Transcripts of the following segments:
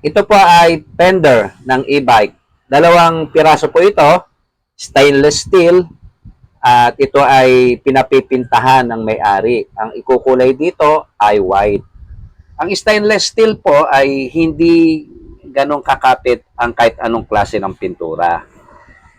Ito po ay fender ng e-bike. Dalawang piraso po ito, stainless steel, at ito ay pinapipintahan ng may-ari. Ang ikukulay dito ay white. Ang stainless steel po ay hindi ganong kakapit ang kahit anong klase ng pintura.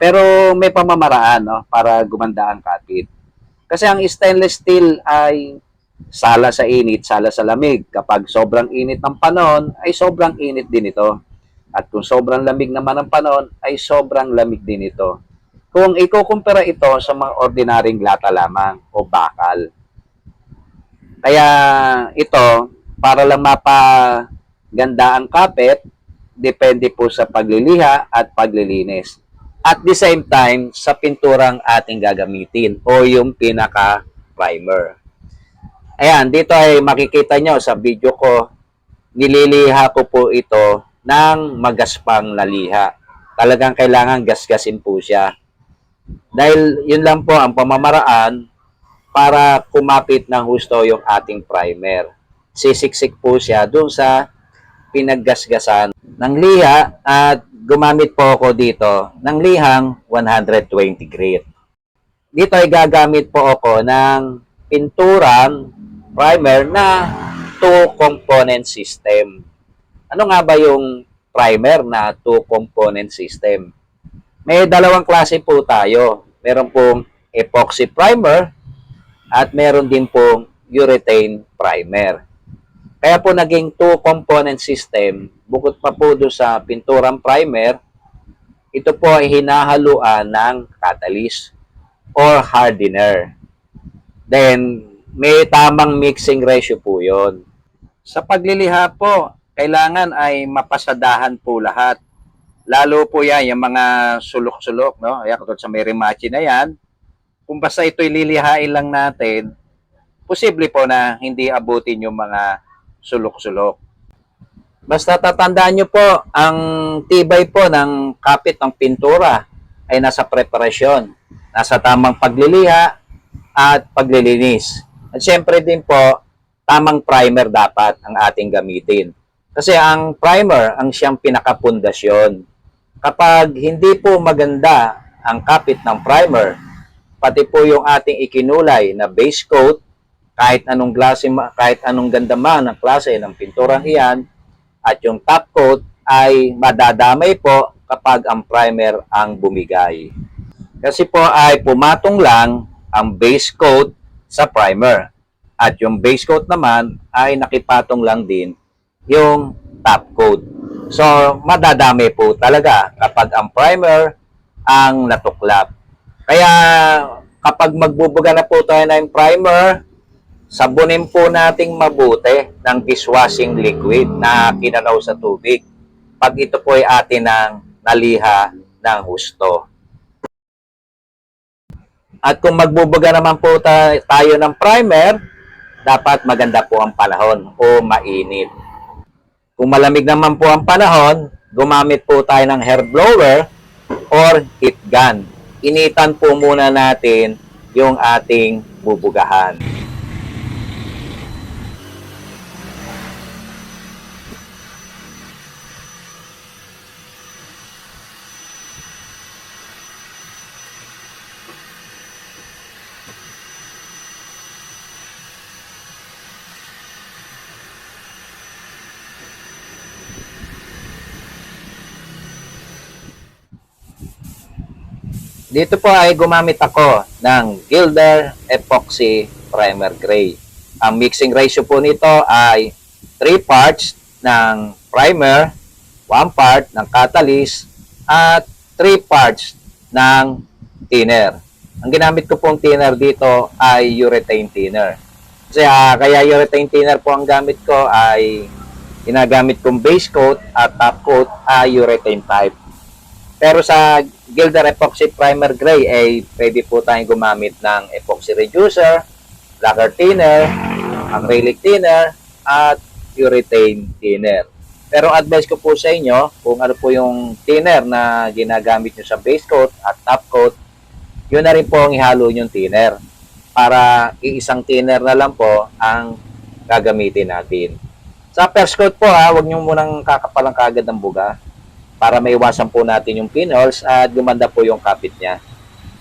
Pero may pamamaraan no, para gumanda ang kapit. Kasi ang stainless steel ay sala sa init, sala sa lamig. Kapag sobrang init ng panahon, ay sobrang init din ito. At kung sobrang lamig naman ng panahon, ay sobrang lamig din ito. Kung ikukumpara ito sa mga ordinaryong lata lamang o bakal. Kaya ito, para lang mapaganda ang kapit, depende po sa pagliliha at paglilinis. At the same time, sa pinturang ating gagamitin o yung pinaka-primer. Ayan, dito ay makikita nyo sa video ko, nililiha ko po ito ng magaspang na. Talagang kailangan gasgasin po siya. Dahil yun lang po ang pamamaraan para kumapit ng husto yung ating primer. Sisiksik po siya dun sa pinaggasgasan ng liha at gumamit po ako dito ng lihang 120 grit. Dito ay gagamit po ako ng pinturang primer na two-component system. Ano nga ba yung primer na two-component system? May dalawang klase po tayo. Meron pong epoxy primer at meron din pong urethane primer. Kaya po naging two-component system, bukod pa po doon sa pinturang primer, ito po ay hinahaluan ng catalyst or hardener. Then, may tamang mixing ratio po yon. Sa pagliliha po, kailangan ay mapasadahan po lahat. Lalo po yan, yung mga sulok-sulok, no? Ayan, katulad sa may remachi na yan. Kung basta ito'y lilihain lang natin, posible po na hindi abutin yung mga sulok-sulok. Basta tatandaan nyo po, ang tibay po ng kapit ng pintura ay nasa preparasyon, nasa tamang pagliliha at paglilinis. At syempre din po, tamang primer dapat ang ating gamitin. Kasi ang primer ang siyang pinakapundasyon. Kapag hindi po maganda ang kapit ng primer, pati po yung ating ikinulay na base coat, kahit anong klase, kahit anong ganda man ang klase ng pinturang iyan, at yung top coat ay madadamay po kapag ang primer ang bumigay. Kasi po ay pumatong lang ang base coat sa primer. At yung base coat naman ay nakipatong lang din yung top coat. So, madadami po talaga kapag ang primer ang natuklap. Kaya kapag magbubuga na po tayo ng primer, sabunin po nating mabuti ng dishwashing liquid na kinanaw sa tubig. Pag ito po ay atin ng naliha ng husto. At kung magbubuga naman po ta- tayo ng primer, dapat maganda po ang panahon o mainit. Kung malamig naman po ang panahon, gumamit po tayo ng hair blower or heat gun. Initan po muna natin yung ating bubugahan. Dito po ay gumamit ako ng Gilder Epoxy Primer Gray. Ang mixing ratio po nito ay 3 parts ng primer, 1 part ng catalyst, at 3 parts ng thinner. Ang ginamit ko pong thinner dito ay urethane thinner. Kasi ah, kaya urethane thinner po ang gamit ko ay ginagamit kong base coat at top coat ay urethane type. Pero sa Gilder Epoxy Primer Gray ay pwede po tayong gumamit ng epoxy reducer, lacquer thinner, acrylic thinner, at urethane thinner. Pero advice ko po sa inyo, kung ano po yung thinner na ginagamit nyo sa base coat at top coat, yun na rin po ang ihalo yung thinner. Para iisang thinner na lang po ang gagamitin natin. Sa first coat po ha, huwag nyo munang kakapalang kagad ng buga para maiwasan po natin yung pinholes at gumanda po yung kapit niya.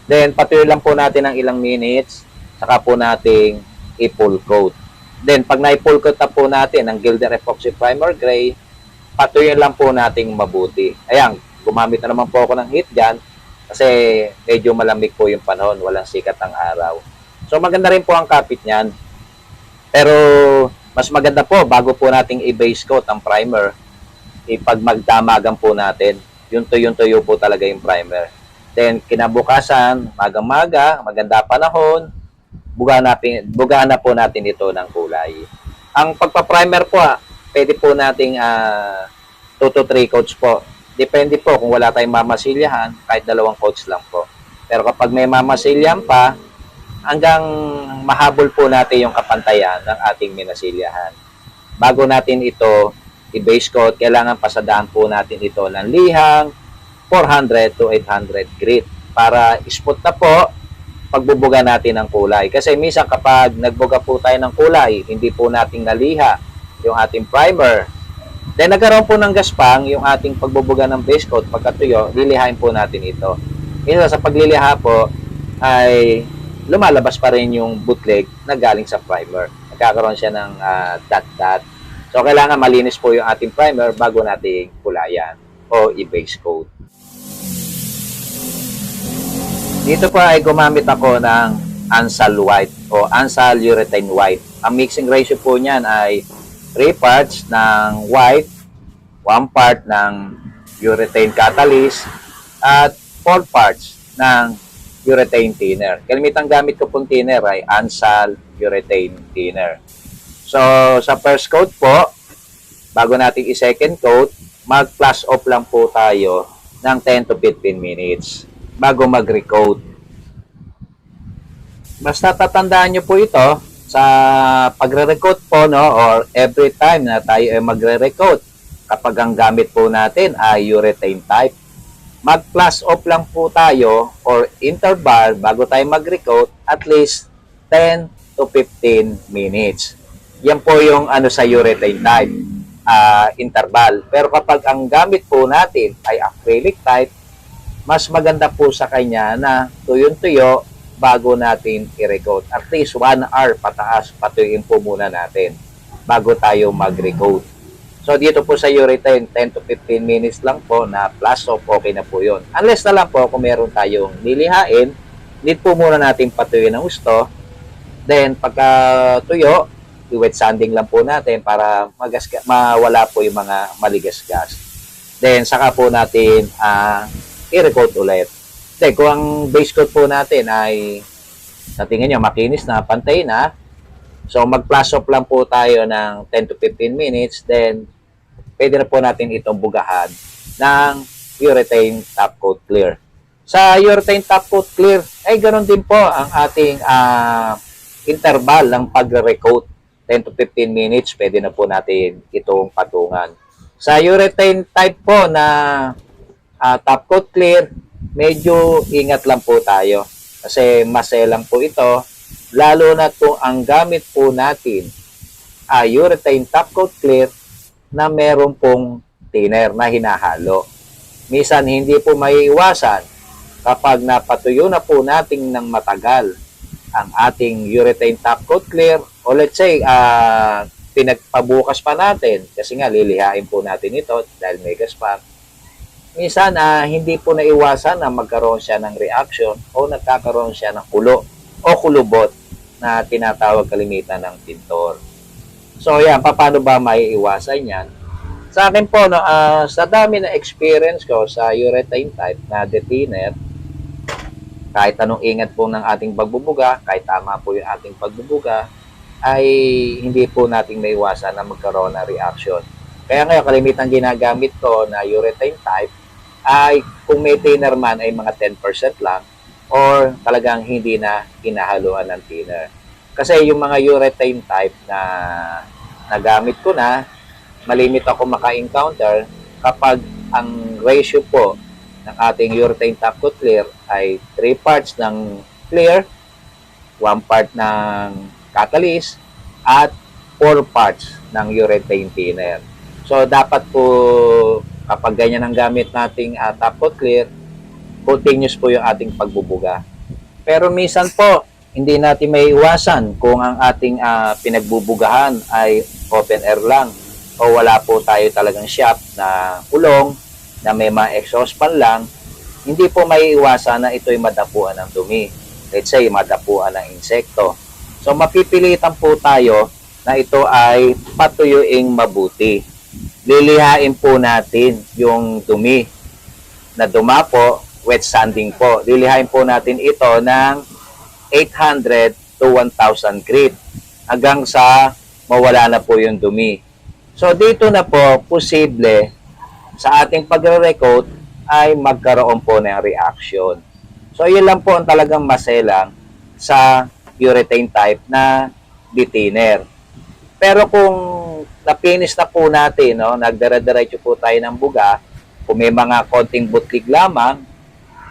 Then, patuloy lang po natin ng ilang minutes, saka po nating i-full coat. Then, pag na-full coat na po natin ang Gilder Epoxy Primer Gray, patuloy lang po nating mabuti. Ayan, gumamit na naman po ako ng heat gun kasi medyo malamig po yung panahon, walang sikat ang araw. So, maganda rin po ang kapit niyan. Pero, mas maganda po, bago po nating i-base coat ang primer, ipag magdamagan po natin, yung tuyo-tuyo po talaga yung primer. Then, kinabukasan, magang-maga, maganda panahon, buga natin, bugaan na po natin ito ng kulay. Ang pagpa-primer po, ah, pwede po nating 2 to 3 coats po. Depende po kung wala tayong mamasilyahan, kahit dalawang coats lang po. Pero kapag may mamasilyahan pa, hanggang mahabol po natin yung kapantayan ng ating minasilyahan. Bago natin ito i-base coat, kailangan pasadaan po natin ito ng lihang 400 to 800 grit para spot na po pagbubuga natin ng kulay. Kasi minsan kapag nagbuga po tayo ng kulay, hindi po nating naliha yung ating primer. Then nagkaroon po ng gaspang yung ating pagbubuga ng base coat pagkatuyo, lilihain po natin ito. Minsan sa pagliliha po ay lumalabas pa rin yung bootleg na galing sa primer. Nagkakaroon siya ng ah, dot-dot. So, kailangan malinis po yung ating primer bago nating kulayan o i-base coat. Dito po ay gumamit ako ng Ansal White o Ansal Urethane White. Ang mixing ratio po niyan ay 3 parts ng white, 1 part ng urethane catalyst, at 4 parts ng urethane thinner. Kalimitang gamit ko pong thinner ay Ansal urethane thinner. So, sa first coat po, bago natin i-second coat, mag-plus off lang po tayo ng 10 to 15 minutes bago mag-recoat. Basta tatandaan nyo po ito sa pagre-recoat po, no, or every time na tayo ay magre-recoat, kapag ang gamit po natin ay urethane type, mag-plus off lang po tayo or interval bago tayo mag-recoat at least 10 to 15 minutes. Yan po yung ano sa urethane type ah, interval. Pero kapag ang gamit po natin ay acrylic type, mas maganda po sa kanya na tuyon-tuyo bago natin i-recoat. At least 1 hour pataas, patuyuin po muna natin bago tayo mag-recoat. So dito po sa urethane, 10 to 15 minutes lang po na plus off, okay na po yun. Unless na lang po kung meron tayong nilihain, need po muna natin patuyuin ng gusto. Then pagka tuyo, i-wet sanding lang po natin para magasga, mawala po yung mga maligasgas. Then saka po natin ah i-recoat ulit. Then kung ang base coat po natin ay sa tingin nyo makinis na, pantay na, so mag-plus off lang po tayo ng 10 to 15 minutes, then pwede na po natin itong bugahan ng urethane top coat clear. Sa urethane top coat clear, ay ganoon din po ang ating ah, interval ng pagre-recoat. 10 to 15 minutes, pwede na po natin itong patungan. Sa urethane type po na ah, top coat clear, medyo ingat lang po tayo. Kasi maselang po ito, lalo na to ang gamit po natin ay urethane top coat clear na meron pong thinner na hinahalo. Misan hindi po maiiwasan kapag napatuyo na po natin ng matagal ang ating urethane top coat clear o let's say ah, pinagpabukas pa natin kasi nga lilihain po natin ito dahil may gaspang minsan ah, hindi po naiwasan na magkaroon siya ng reaction o nagkakaroon siya ng kulo o kulubot na tinatawag kalimitan ng tintor. So yan, paano ba maiiwasan yan? Sa akin po, no, ah, sa dami na experience ko sa urethane type na dethiner, kahit anong ingat po ng ating pagbubuga, kahit tama po yung ating pagbubuga, ay hindi po nating maiwasan na magkaroon ng reaction. Kaya ngayon, kalimitang ginagamit ko na urethane type ay kung may thinner man ay mga 10% lang or talagang hindi na hinahaluan ng thinner. Kasi yung mga urethane type na nagamit ko na, malimit ako maka-encounter kapag ang ratio po ng ating urethane top coat clear ay 3 parts ng clear, 1 part ng catalyst, at 4 parts ng urethane thinner. So, dapat po kapag ganyan ang gamit nating uh, top coat clear, continuous po yung ating pagbubuga. Pero minsan po, hindi natin may iwasan kung ang ating ah, pinagbubugahan ay open air lang o wala po tayo talagang shop na kulong na may mga exhaust fan lang, hindi po may iwasan na ito'y madapuan ng dumi. Let's say, madapuan ng insekto. So, mapipilitan po tayo na ito ay patuyuing mabuti. Lilihain po natin yung dumi na dumapo, wet sanding po. Lilihain po natin ito ng 800 to 1,000 grit hanggang sa mawala na po yung dumi. So dito na po, posible sa ating pagre-recoat ay magkaroon po ng reaction. So yun lang po ang talagang maselang sa urethane type na detainer. Pero kung na-finish na po natin, no, nagdire-diretso po tayo ng buga, kung may mga konting butlig lamang,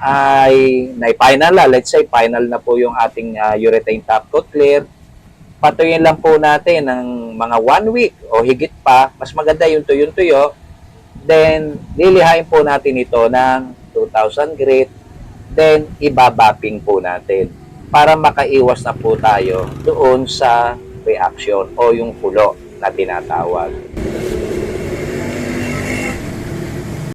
ay na-final na, let's say final na po yung ating ah, urethane top coat clear, patuyin lang po natin ng mga one week o higit pa, mas maganda yung tuyo-tuyo, then lilihain po natin ito ng 2,000 grit, then ibabapping po natin para makaiwas na po tayo doon sa reaction o yung pulo na tinatawag.